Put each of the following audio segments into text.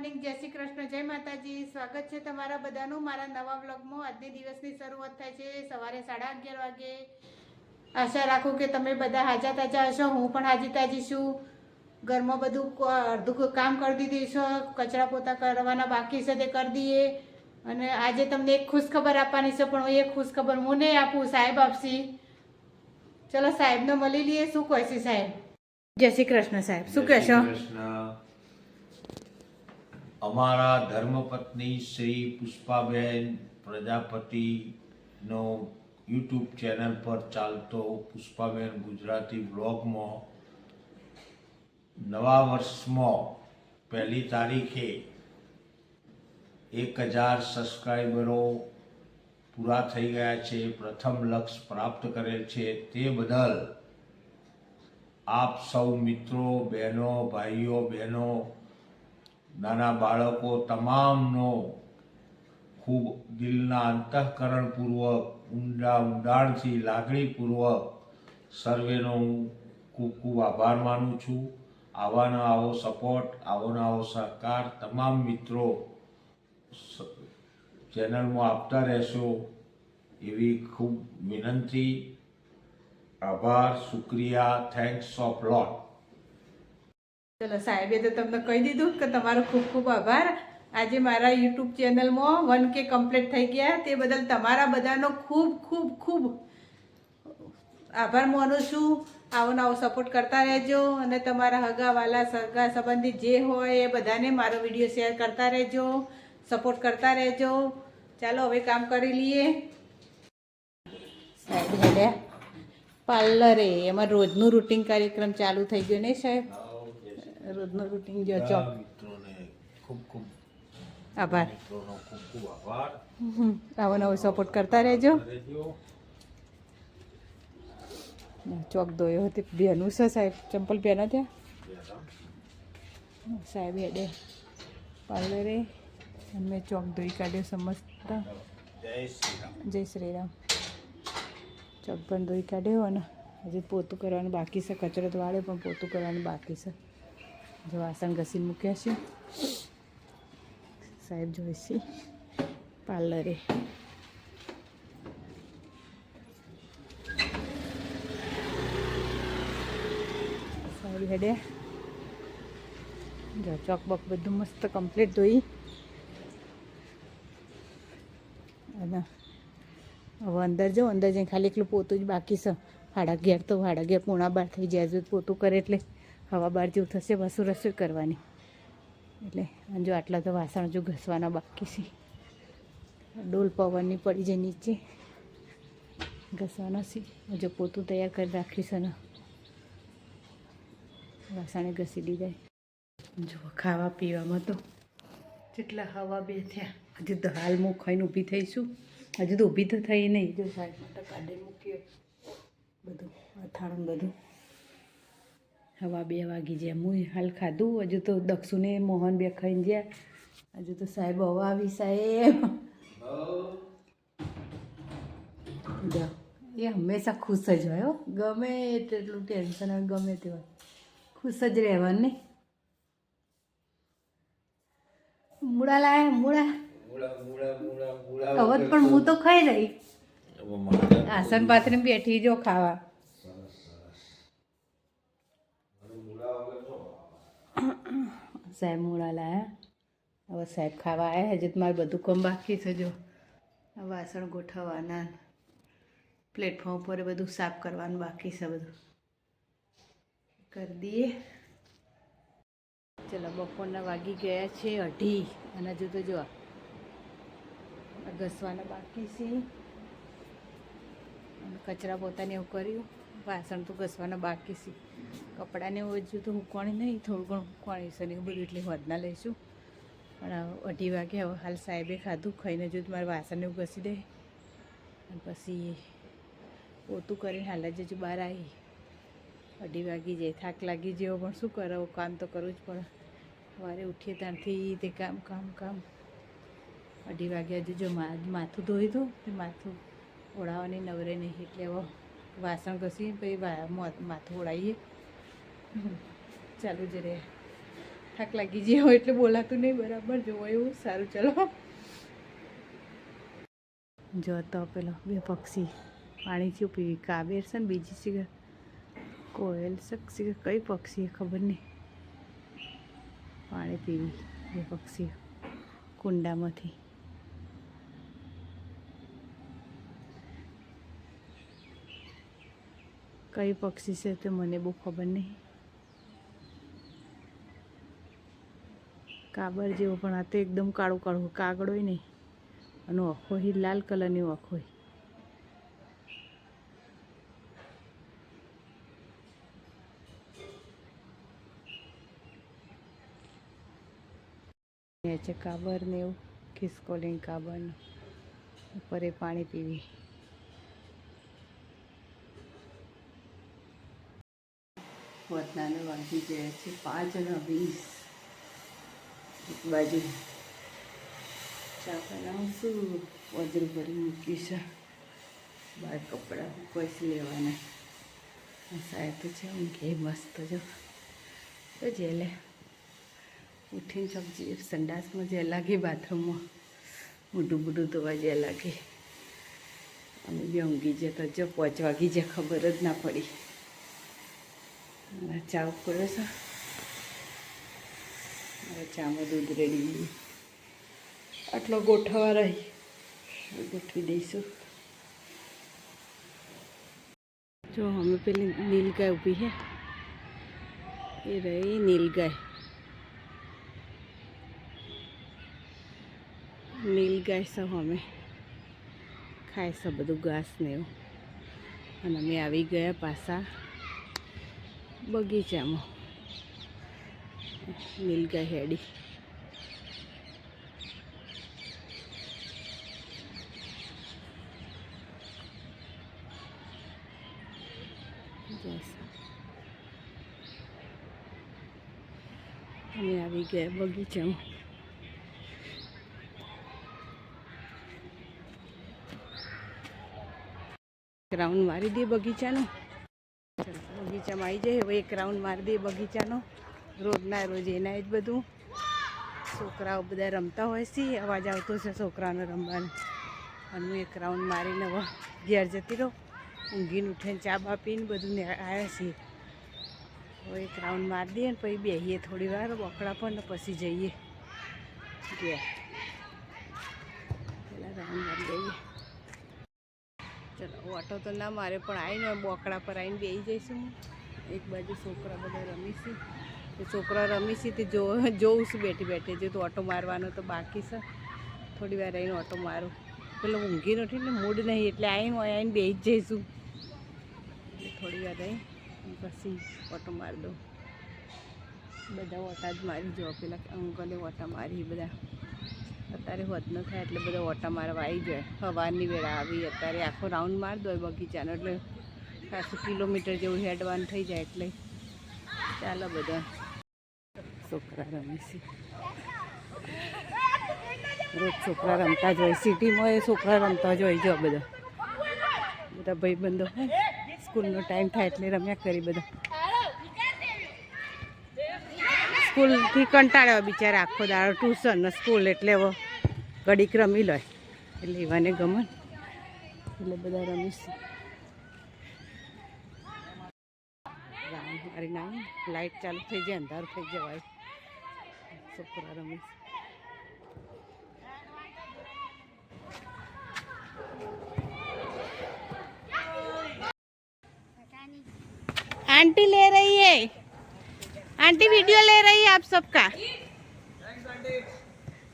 Morning જય શ્રી કૃષ્ણ જય માતાજી. સ્વાગત છે તમારા બધાનું મારા નવા વ્લોગમાં. આજની દિવસની શરૂઆત થાય છે સવારે સાડા અગિયાર વાગે. આશા રાખું કે તમે બધા હાજા તાજા હશો. હું પણ હાજી તાજી છું. ઘરમાં બધું અડધું કામ કરી દીધું છે. કચરા પોતા કરવાના બાકી છે તે કરી દઈએ. અને આજે તમને એક ખુશ ખબર આપવાની છે પણ હું એ ખુશ ખબર હું નહીં આપું સાહેબ આપશી. ચલો સાહેબને મળી લઈએ. શું કહેશે સાહેબ? જય શ્રી કૃષ્ણ સાહેબ. શું કહેશો? કૃષ્ણ. અમારા ધર્મપત્ની શ્રી પુષ્પાબેન પ્રજાપતિનો યુટ્યુબ ચેનલ પર ચાલતો પુષ્પાબેન ગુજરાતી બ્લોગમાં નવા વર્ષમાં પહેલી તારીખે એક હજાર સબસ્ક્રાઈબરો પૂરા થઈ ગયા છે. પ્રથમ લક્ષ્ય પ્રાપ્ત કરેલ છે. તે બદલ આપ સૌ મિત્રો, બહેનો, ભાઈઓ, બહેનો નાના બાળકો તમામનો ખૂબ દિલના અંતઃકરણપૂર્વક, ઊંડા ઊંડાણથી લાગણીપૂર્વક સર્વેનો હું ખૂબ ખૂબ આભાર માનું છું. આવાનો આવો સપોર્ટ આવોના આવો સહકાર. તમામ મિત્રો ચેનલમાં આપતા રહેશો એવી ખૂબ વિનંતી. આભાર, શુક્રિયા. થેન્ક્સ ઓફ લોટ. ચલો, સાહેબે તો તમને કહી દીધું કે તમારો ખૂબ ખૂબ આભાર. આજે મારા યુટ્યુબ ચેનલમાં વન કે કમ્પ્લીટ થઈ ગયા. તે બદલ તમારા બધાનો ખૂબ ખૂબ ખૂબ આભાર માનું છું. આવો નવો સપોર્ટ કરતા રહેજો અને તમારા હગાવાલા સગા સંબંધી જે હોય એ બધાને મારો વીડિયો શેર કરતા રહેજો સપોર્ટ કરતા રહેજો. ચાલો, હવે કામ કરી લઈએ. સાહેબ પાર્લરે, એમાં રોજનું રૂટિન કાર્યક્રમ ચાલુ થઈ ગયો ને સાહેબ? રોજનું રૂટિન જો ચોક. મિત્રોને ખૂબ ખૂબ આભાર. મિત્રોનો ખૂબ ખૂબ આભાર. આવો નવો સપોર્ટ કરતા રહેજો. ચોક દોયો હતી. બેનું છે સાહેબ ચંપલ પહેરો ત્યાં સાહેબ હેડે પાર્લરે અમે ચોક દોઈ કાઢ્યો સમજતા જય શ્રી રામ ચોક પણ દોઈ કાઢ્યો અને હજી પોતું કરવાનું બાકી છે. કચરો તો વાળે પણ પોતું કરવાનું બાકી છે. જો વાસણ ઘસી મૂક્યા છે. સાહેબ જોઈશી પાર્લરે. સાહેબ હેડે. જો ચોક બોક બધું મસ્ત કમ્પ્લીટ ધોઈ. અને હવે અંદર જાઉં, અંદર જઈને ખાલી એકલું પોતું જ બાકી છે. ભાડા ઘેર તો ભાડા ઘેર પૂણા બાર થઈ જાય પોતું કરે એટલે. હવા બહાર જેવું થશે બસું રસોઈ કરવાની. એટલે જો આટલા તો વાસણ જો ઘસવાના બાકી છે. ડોલ પવનની પડી જાય નીચે. ઘસવાના છે. જો પોતું તૈયાર કરી રાખ્યું છે ને વાસણે ઘસી દીધા જો ખાવા પીવામાં તો જેટલા હવા બે થયા. હજુ તો હાલ હું ખાઈને ઊભી થઈશું હજુ તો ઊભી તો થઈ નહીં. જો સાઈડમાં તો કાઢી મૂકીએ બધું અથાણું બધું. હવા બે વાગી જાય હું હાલ ખાધું. હજુ તો દક્ષુને મોહન બે ખાઈને ગયા. હજુ તો સાહેબ હવા આવી સાહેબ. એ હંમેશા ખુશ જ હોય હો. ગમે તેટલું ટેન્શન હોય ગમે તે હોય. ખુશ જ રહેવાનું ને. મૂળા લાયા મૂળા. હવે પણ હું તો ખાઈ રહી. આસન પાથરીને બેઠી જો ખાવા. સાહેબ મૂળા લાયા. હવે સાહેબ ખાવા આવ્યા હજી મારે બધું કામ બાકી છે, જો. વાસણ ગોઠવવાના પ્લેટફોર્મ પર બધું સાફ કરવાનું બાકી છે બધું. કરી દઈએ. ચલો, બપોરના વાગી ગયા છે અઢી. અને હજુ તો જો ઘસવાના બાકી છે. કચરા પોતાને એવું કર્યું. વાસણ તો ઘસવાના બાકી છે. કપડાને હજુ તો હુકવાણી નહીં, થોડું ઘણું હુકવાણી છે ને બધું એટલે વધના લઈશું. પણ અઢી વાગે હવે હાલ સાહેબે ખાધું, ખાઈને જો મારે વાસણને એવું ઘસી દે. અને પછી પોતું કરીને હાલ જ હજુ બહાર આવી. અઢી વાગી જાય, થાક લાગી જેવો, પણ શું કરો કામ તો કરવું જ પડે. સવારે ઉઠીએ ત્યારથી તે કામ કામ કામ. અઢી વાગ્યા હજુ જો માથું ધોઈ દઉં તે માથું ઓળાવવાની નવરે નહીં એટલે હવે વાસણ ઘસી પછી માથું ઓળાવીએ ચાલુ જ રહે. થાક લાગી જઈએ હોય એટલે બોલાતું નહીં, બરાબર? જોવો એવું, સારું, ચલો. જો તો પેલો બે પક્ષી પાણી ચેવું પીવી કાબેર છે ને બીજી સિગર કોયલ છે કઈ પક્ષી ખબર નહીં. પાણી પીવી બે પક્ષી કુંડામાંથી. કઈ પક્ષી છે તે મને બહુ ખબર નહીં. કાબર જેવો પણ આ તો એકદમ કાળું કાળું કાગડો નહીં અને આખો હી લાલ કલરની હોય. એ છે કાબર ને એવું, ખિસકોલીન કાબરનું. ઉપર એ પાણી પીવી. વતનાને વાગી ગયા છે. પાંચ અને વીસ. એક બાજુ. ચા બનાવશું. વજરું ભરી મૂકીશ. બહાર કપડાં કોઈ લેવાના. સાહેબ તો છે ઊંઘે મસ્ત જો. તો જેલે. ઉઠીને સબ્જી સંડાસમાં જે લાગી બાથરૂમમાં. મોઢું બુઢું ધોવા જે લાગે. અમે બી ઊંઘી જતા જો પાંચ વાગી જે ખબર જ ના પડી. અને ચા ઉકળે છે હવે ચામાં દૂધ રેડી આટલો ગોઠવા રહી. ગોઠવી દઈશું. જો અમે પેલી નીલગાય ઊભી છે. એ રહી નીલગાય. નીલગાય સૌ અમે. ખાય છે બધું ઘાસ ને એવું. અને અમે આવી ગયા પાછા. બગીચામાં. નીલગા હેડી. અમે આવી ગયા બગીચામાં. ગ્રાઉન્ડ મારી દે બગીચાનું. બગીચામાં આવી જાય. હવે એક રાઉન્ડ મારી દઈએ બગીચાનો. રોજના રોજ એના જ બધું. છોકરાઓ બધા રમતા હોય છે. અવાજ આવતો છે છોકરાઓને રમવાનો. અને હું એક રાઉન્ડ મારીને ઘેર જતી રહું. ઊંઘીને ઉઠીને ચા બા પીને બધું આવ્યા છીએ. હવે એક રાઉન્ડ મારી દઈએ ને પછી બેસીએ થોડી વાર. બકડા પણ ને પછી જઈએ. ઘેર. પહેલાં રાઉન્ડ મારી દઈએ. ચલો ઓટો તો ના મારે, પણ આવીને બોકડા પર આવીને બેસી જઈશું એક બાજુ છોકરા બધા રમીશું તો છોકરા રમીશું તે જો, જોઉં છું બેઠી બેઠી. જો તો ઓટો મારવાનો તો બાકી છે. થોડી વાર આવીને ઓટો મારું. પેલો ઊંઘી નથી ને, મૂડ નહીં, એટલે આવીને આવીને બેસી જઈશું. એટલે થોડી વાર રહી પછી ઓટો મારી દઉં. બધા ઓટા જ મારી, જો પેલા અંકલે ઓટા મારી બધા. અત્યારે હોત ન થાય એટલે બધા ઓટા મારવા આવી જાય. સવારની વેળા આવી, અત્યારે આખો રાઉન્ડ માર દો બગીચાનો, એટલે ખાસું કિલોમીટર જેવું હેડવાન થઈ જાય એટલે. ચાલો બધા. છોકરા રમે છે. રોજ છોકરા રમતા જ હોય. સિટીમાં એ છોકરા રમતા જ હોય જો બધા. બધા ભાઈબંધો હોય. સ્કૂલનો ટાઈમ થાય એટલે રમ્યા કરી બધા. સ્કૂલથી કંટાળે બિચારા આખો દાડો, ટ્યુશન, ને સ્કૂલ એટલે એવો ઘડીક રમી લો એટલે એવાને ગમે એટલે બધા રમીશું. અરે ના લાઇટ ચાલુ થઈ જાય, અંધારું થઈ જવાય. છોકરા રમીશ. આંટી લે રહી હૈ. आंटी वीडियो ले रही है आप सबका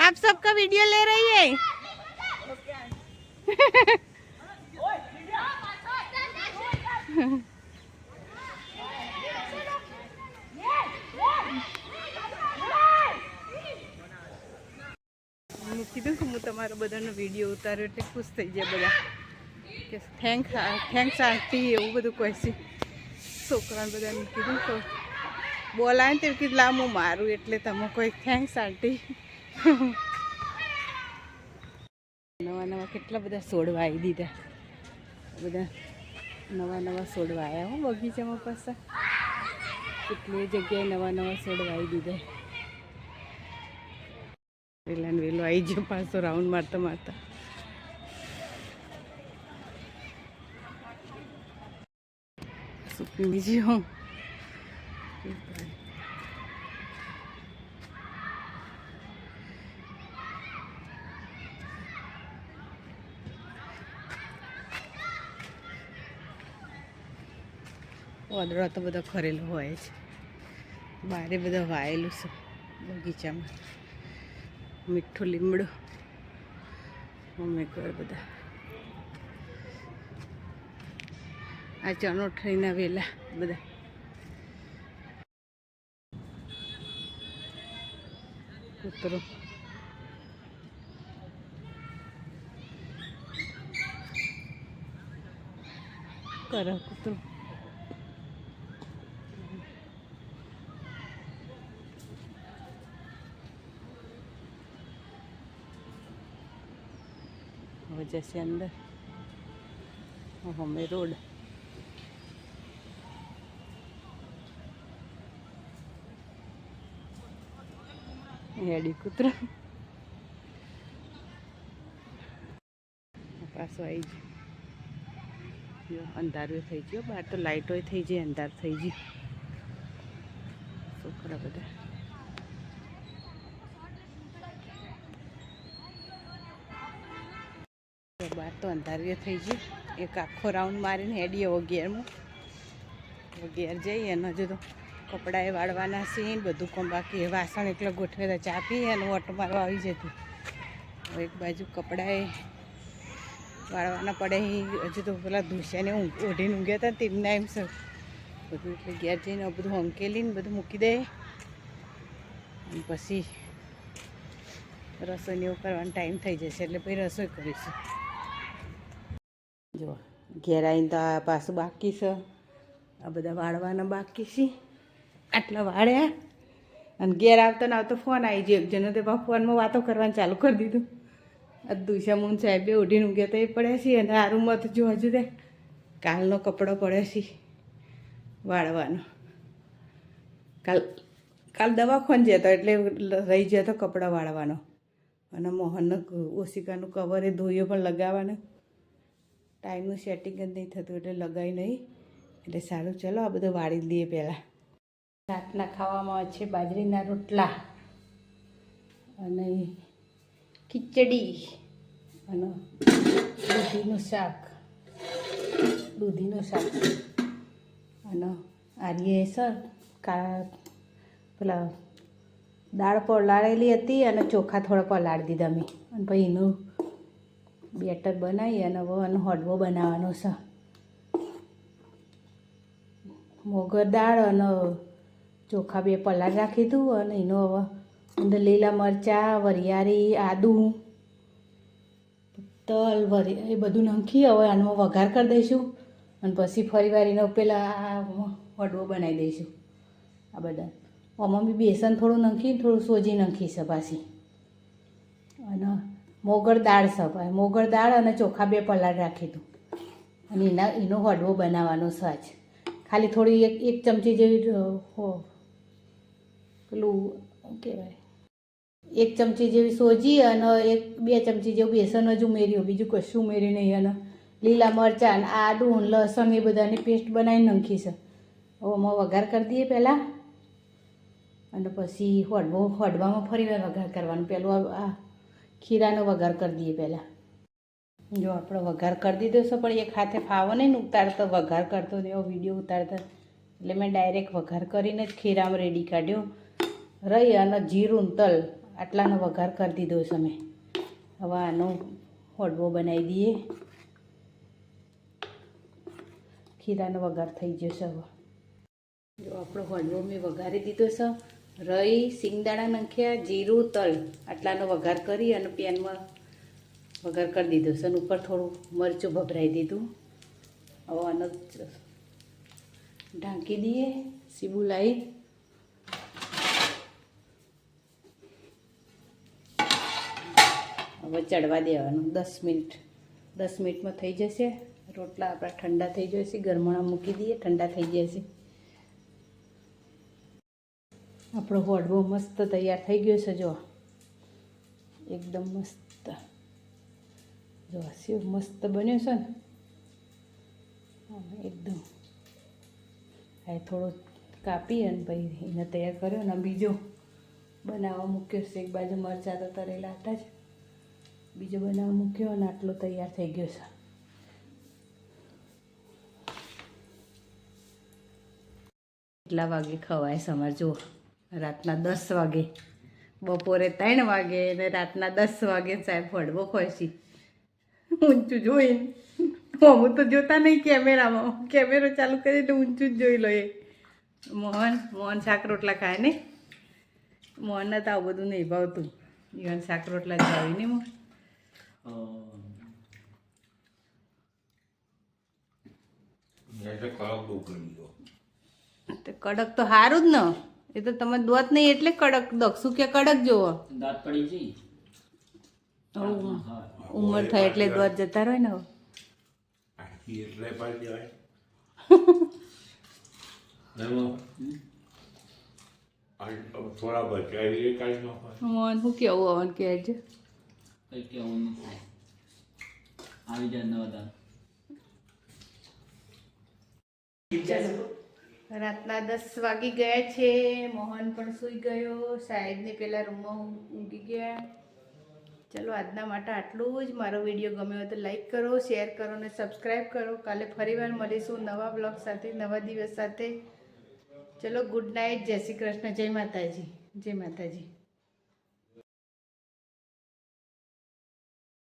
आप सबका वीडियो ले रही है મેં કીધું કે હું તમારો બધાનો વિડીયો ઉતાર્યો એટલે ખુશ થઈ જાય બધા કે થેન્ક થેન્ક્સ આંટી એવું બધું કહે છે છોકરાને બધાને કીધું તો બોલાય ને તે કીધું હું મારું એટલે તમે કોઈ થેન્ક્સ આંટી નવા નવા કેટલા બધા છોડવા આવી દીધા. બધા નવા નવા છોડવા આવ્યા હો બગીચામાં પાછા. કેટલી જગ્યાએ નવા નવા છોડવા આવી દીધા. પેલા વેલો આવી ગયો પાછો રાઉન્ડ મારતા મારતા. શું બીજી હું વાદળા તો બધા ખરેલું હોય છે. બારે બધા વાયેલું છે બગીચામાં. મીઠું લીમડું. મમ્મી કર બધા. આ ચણોઠરીના વેલા બધા. કૂતરો કરો કૂતરો હવે જશે અંદર. હમે રોડ. હેડી કૂતરો. પાછો આવી ગયો. અંધારું થઈ ગયો. બહાર તો લાઇટો થઈ ગઈ, અંધાર થઈ ગયું. છોકરા બધા? તો બહાર તો અંધારું થઈ ગયું એક આખો રાઉન્ડ મારીને હેડીએ વગેરમાં. વગેર જઈએ અને હજુ તો કપડાએ વાળવાના છે, બધું કોમ બાકી વાસણ એકલો ગોઠવે તો ચા પીએ અને ઓટો મારવા આવી જતી. એક બાજુ કપડાએ વાળવાના પડે. હજુ તો પેલા ધૂસ્યાને ઓઢીને ઊંઘ્યા હતા તેમના એમ છે બધું એટલે ઘેર જઈને બધું હંકેલીને બધું મૂકી દે. અને પછી રસોઈને એવું કરવાનો ટાઈમ થઈ જશે એટલે પછી રસોઈ કરીશું. જો ઘેર આવીને તો આ પાછું બાકી છે. આ બધા વાળવાના બાકી છે. આટલા વાળ્યા. અને ઘેર આવતા ને આવતો ફોન આવી ગયો. જેનો તે ફોનમાં વાતો કરવાનું ચાલુ કરી દીધું. આ મૂન સાહેબ સાહેબે ઉઠીને ઊંઘ્યા તો એ પડ્યા છે અને આ રૂમમાં તો જો હજુ તે કાલનો કપડો પડ્યો છે વાળવાનો. કાલ કાલ દવાખાને જતો એટલે રહી જતો કપડાં વાળવાનો. અને મોહનનો ઓશિકાનું કવર એ ધોયો પણ લગાવવાનું. ટાઈમનું સેટિંગ જ નહીં થતું એટલે લગાવી નહીં. એટલે સારું, ચલો આ બધું વાળી દઈએ પહેલાં. રાતના ખાવામાં છે બાજરીના રોટલા અને ખીચડી અને દૂધીનું શાક. દૂધીનું શાક. અને આર્યે સર, કા પેલા દાળ પલાળેલી હતી અને ચોખા થોડા પલાળી દીધા મેં અને પછી એનું બેટર બનાવી અને હવે એનો હળવો બનાવવાનો છે. મોગર દાળ અને ચોખા બે પલાળ રાખી દઉં અને એનો હવે અંદર લીલા મરચાં, વરિયાળી, આદું, તલ, વરી, એ બધું નાખી હવે આનો વઘાર કરી દઈશું અને પછી ફરી વાર એનો પેલા આ હળવો બનાવી દઈશું. આ બધા. આમાં બી બેસન થોડું નાખી થોડું સોજી નાખી છે પાછી. અને મોગર દાળ સભાય મોગર દાળ અને ચોખા બે પલાળ રાખી દઉં. અને એના, એનો હળવો બનાવવાનો છે ખાલી થોડી એક એક ચમચી જેવી હો, પેલું કહેવાય? એક ચમચી જેવી સોજી અને એક, બે ચમચી જેવું બેસન જ ઉમેર્યું. બીજું કશું ઉમેર્યું નહીં. અને લીલા મરચાં અને આદું લસણ એ બધાની પેસ્ટ બનાવીને નાખી છે. હવે વઘાર કરી દઈએ પહેલાં. અને પછી હળવો, હળવામાં ફરી વઘાર કરવાનો. પહેલું આ ખીરાનો વઘાર કરી દઈએ પહેલાં. જો આપણો વઘાર કરી દીધો છે, પણ એક હાથે ફાવો નહીં ને ઉતારતો વઘાર કરતો એવો વીડિયો ઉતારતા. એટલે મેં ડાયરેક્ટ વઘાર કરીને જ ખીરામાં રેડી કાઢ્યો. રહી અને જીરું તલ, આટલાનો વઘાર કરી દીધો છે મેં. હવે આનો હળવો બનાવી દઈએ. ખીરાનો વઘાર થઈ ગયો છે હવે. જો આપણો હળવો મેં વઘારી દીધો છે. રઈ, સિંગદાણા નાખ્યા, જીરું, તલ. આટલાનો વઘાર કરી અને પેનમાં વઘાર કરી દીધો છે અને ઉપર થોડું મરચું ભભરાઈ દીધું. હવે આનો ઢાંકી દઈએ, સીબુ લાવી હવે ચડવા દેવાનું, દસ મિનિટ. દસ મિનિટમાં થઈ જશે. રોટલા આપણા ઠંડા થઈ જશે ગરમણા મૂકી દઈએ, ઠંડા થઈ જશે. આપણો હોડવો મસ્ત તૈયાર થઈ ગયો છે, જો. એકદમ મસ્ત. જો સેવ મસ્ત બન્યો છે ને. એકદમ. આ થોડો કાપી અને પછી એને તૈયાર કર્યો ને બીજો બનાવવા મૂક્યો છે. એક બાજુ મરચાં તો તરેલા હતા જ. બીજો બનાવવા મૂક્યો અને આટલો તૈયાર થઈ ગયો છે. કેટલા વાગે ખવાય સમર? જુઓ. રાતના દસ વાગે. બપોરે ત્રણ વાગે અને રાતના દસ વાગે સાહેબ ફળવો ખોશી ઊંચું જોઈને. હું તો જોતા નહીં કેમેરામાં. કેમેરો ચાલુ કરીને ઊંચું જ જોઈ લો એ મોહન મોહન શાક રોટલા ખાય ને? મોહનને તો આવું બધું નહીં ભાવતું. ઈવન શાક રોટલા જ ભાવી ને મોહન. કડક તો સારું જ ને. એ તો તમે દોત નહીં એટલે કડક દક્ષું કે કડક જોવો દાંત પડી જઈ ઉંમર થાય એટલે દોત જતા રહે ને મોહન શું કેવું હવન કે છે? કેવું આવી જાય નવા દાંત. રાતના દસ વાગી ગયા છે. મોહન પણ સૂઈ ગયો. સાહેબને પેલા રૂમમાં ઊંઘી ગયા. ચલો, આજના માટે આટલું જ. મારો વીડિયો ગમ્યો હોય તો લાઈક કરો, શેર કરો અને સબસ્ક્રાઈબ કરો. કાલે ફરીવાર મળીશું નવા બ્લોગ સાથે, નવા દિવસ સાથે. ચલો, ગુડ નાઇટ. જય શ્રી કૃષ્ણ. જય માતાજી. જય માતાજી.